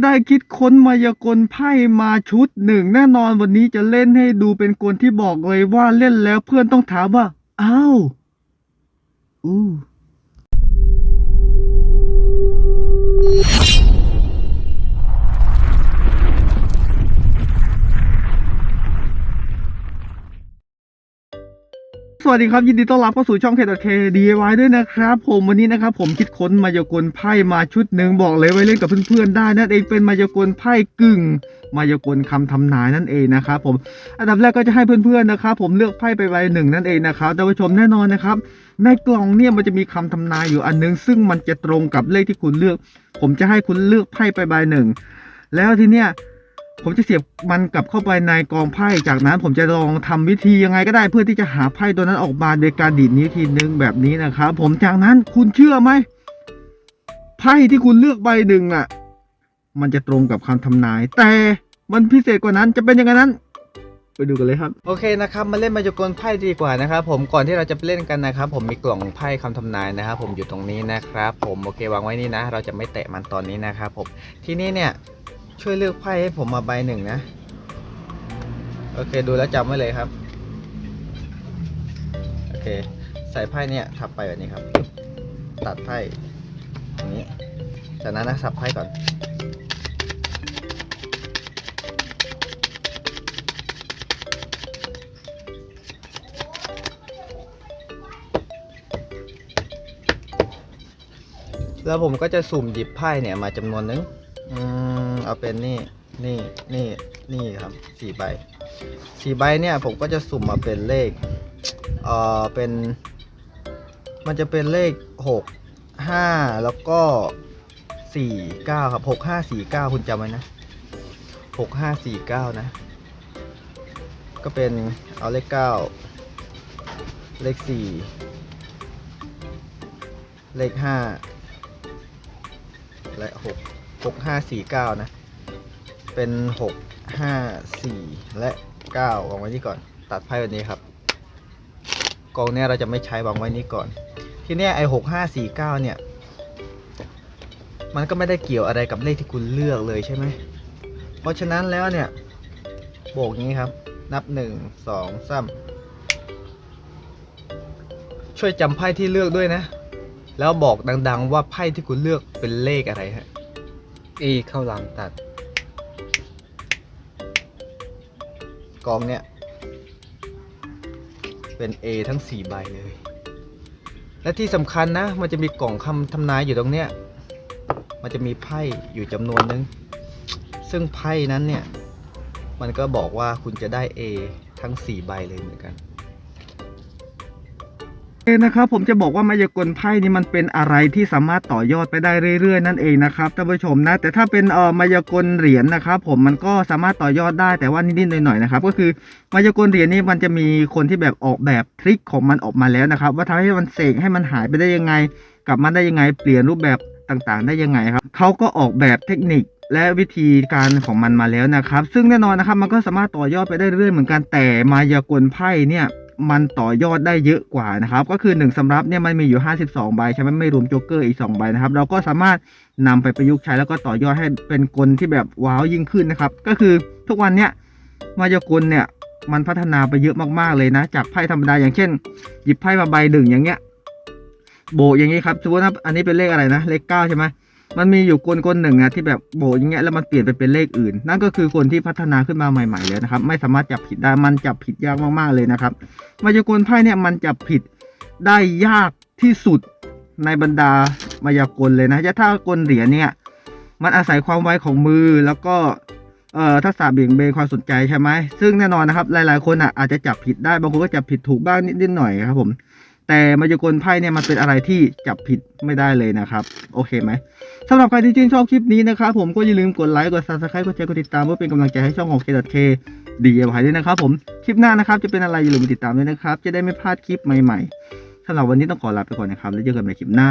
ได้คิดค้นมายากลไพ่มาชุดหนึ่งแน่นอนวันนี้จะเล่นให้ดูเป็นคนที่บอกเลยว่าเล่นแล้วเพื่อนต้องถามว่า อ้าว อู้ สวัสดีครับ ยินดีต้อนรับเข้าสู่ช่อง k k DIY ด้วยนะครับผมวันนี้นะครับผมคิดค้นมายากลไพ่มาชุดหนึ่งบอกเลยไว้เล่นกับเพื่อนๆได้นั่นเองเป็นมายากลไพ่กึ่ง มายากลคำทำนายนั่นเองนะครับผมอันดับแรกก็จะให้เพื่อนๆนะครับผมเลือกไพ่ไปใบหนึ่งนั่นเองนะครับท่านผู้ชมแน่นอนนะครับ ในกล่องเนี่ยมันจะมีคำทำนายอยู่อันนึง ซึ่งมันจะตรงกับเลขที่คุณเลือก ผมจะให้คุณเลือกไพ่ไปใบหนึ่งแล้วทีเนี้ย ผมจะเสียบมันกลับเข้าไปในกองไพ่จากนั้นผมจะลองทำวิธียังไงก็ได้เพื่อที่จะหาไพ่ตัวนั้นออกมาโดยการดีดนิ้วทีนึงแบบนี้นะครับผมจากนั้นคุณเชื่อไหมไพ่ที่คุณเลือกใบหนึ่งอะ มันจะตรงกับคำทำนาย แต่มันพิเศษกว่านั้นจะเป็นยังไงนั้นไปดูกันเลยครับ โอเคนะครับมาเล่นมายากลไพ่ดีกว่านะครับผมก่อนที่เราจะไปเล่นกันนะครับ ผมมีกล่องไพ่คำทำนายนะครับ ผมอยู่ตรงนี้นะครับ ผมโอเควางไว้นี่นะ เราจะไม่แตะมันตอนนี้นะครับผมทีนี้เนี่ย ช่วยเลือกไพ่ให้ผมมาใบหนึ่งนะ โอเคดูแล้วจำไว้เลยครับ โอเค ใส่ไพ่เนี่ยทับไปแบบนี้ครับ ตัดไพ่อย่างนี้ จากนั้นนะสับไพ่ก่อนแล้วผมก็จะสุ่มหยิบไพ่เนี่ยมาจำนวนนึง อืมเอาเป็นนี่นี่นี่นี่ครับสี่ใบสี่ใบเนี่ย ผมก็จะสุ่มมาเป็นเลขเอ่อเป็น มันจะเป็นเลขหกห้าแล้วก็สี่เก้าครับหกห้าสี่เก้าคุณจำไว้นะหกห้าสี่เก้านะ ก็เป็นเอาเลขเก้าเลขสี่เลขห้าและหก หกห้าสี่เก้านะ เป็นหกห้าสี่และเก้าวางไว้นี่ก่อน ตัดไพ่แบบนี้ครับ กองเนี้ยเราจะไม่ใช้วางไว้นี้ก่อน ทีเนี้ยไอหกห้าสี่เก้าเนี่ย มันก็ไม่ได้เกี่ยวอะไรกับเลขที่คุณเลือกเลยใช่ไหม เพราะฉะนั้นแล้วเนี่ย โบกงนี้ครับ นับหนึ่งสองสามช่วยจำไพ่ที่เลือกด้วยนะ แล้วบอกดัง ๆ ว่าไพ่ที่คุณเลือกเป็นเลขอะไรฮะ เอเข้าหลังตัด กองเนี่ย เป็น A ทั้ง 4 ใบเลย และที่สำคัญนะ มันจะมีกล่องคำทำนายอยู่ตรงเนี้ย มันจะมีไพ่อยู่จำนวนนึง ซึ่งไพ่นั้นเนี่ย มันก็บอกว่าคุณจะได้ A ทั้ง 4 ใบเลยเหมือนกัน เอนะครับผมจะบอกว่ามายากลไพ่นี่มันเป็นอะไรที่สามารถต่อยอดไปได้เรื่อยๆ นั่นเองนะครับท่านผู้ชมนะแต่ถ้าเป็นเอ่อมายากลเหรียญนะครับผมมันก็สามารถต่อยอดได้แต่ว่านิดๆหน่อยๆนะครับก็คือมายากลเหรียญนี่มันจะมีคนที่แบบออกแบบทริคของมันออกมาแล้วนะครับว่าทำให้มันเสกให้มันหายไปได้ยังไง กลับมาได้ยังไงเปลี่ยนรูปแบบต่างๆ ได้ยังไงครับเขาก็ออกแบบเทคนิคและวิธีการของมันมาแล้วนะครับ ซึ่งแน่นอนนะครับมันก็สามารถต่อยอดไปได้เรื่อยๆเหมือนกันแต่มายากลไพ่เนี่ย มันต่อยอดได้เยอะกว่านะครับ ก็คือ 1สำรับเนี่ยมันมีอยู่ 52 ใบใช่ไหมไม่รวมโจ๊กเกอร์อีก 2 ใบนะครับ เราก็สามารถนำไปประยุกต์ใช้แล้วก็ต่อยอดให้เป็นกลที่แบบว้าวยิ่งขึ้นนะครับ ก็คือทุกวันเนี่ยมายากลเนี่ยมันพัฒนาไปเยอะมากๆเลยนะ จากไพ่ธรรมดาอย่างเช่น หยิบไพ่มาใบหนึ่งอย่างเงี้ยโบอย่างงี้ครับสมมติว่าอันนี้เป็นเลขอะไรนะ เลขเก้าใช่ไหม มันมีอยู่กลกลหนึ่งอะที่แบบโบอย่างเงี้ยแล้วมันเปลี่ยนไปเป็นเลขอื่น นั่นก็คือคนที่พัฒนาขึ้นมาใหม่ ๆ เลยนะครับ ไม่สามารถจับผิดได้มันจับผิดยากมากๆเลยนะครับมายากลไพ่เนี่ยมันจับผิดได้ยากที่สุดในบรรดามายากลเลยนะจะถ้ากลเหรียญเนี่ย มันอาศัยความไวของมือแล้วก็เอ่อทักษะเบี่ยงเบนความสนใจใช่ไหมซึ่งแน่นอนนะครับ หลายๆคนอะอาจจะจับผิดได้บางคนก็จับผิดถูกบ้างนิดๆหน่อยครับผม แต่มายากลไพ่เนี่ยมันเป็นอะไรที่จับผิดไม่ได้เลยนะครับ โอเคไหมสำหรับใครที่ชื่นชอบคลิปนี้นะครับผมก็อย่าลืมกดไลค์กด subscribe กดแชร์กดติดตามเพื่อเป็นกำลังใจให้ช่องของ K.K ดีเอาไว้ด้วยนะครับผมคลิปหน้านะครับจะเป็นอะไรอย่าลืมติดตามด้วยนะครับ จะได้ไม่พลาดคลิปใหม่ๆสำหรับวันนี้ต้องขอลาไปก่อนนะครับแล้วเจอกันใหม่คลิปหน้า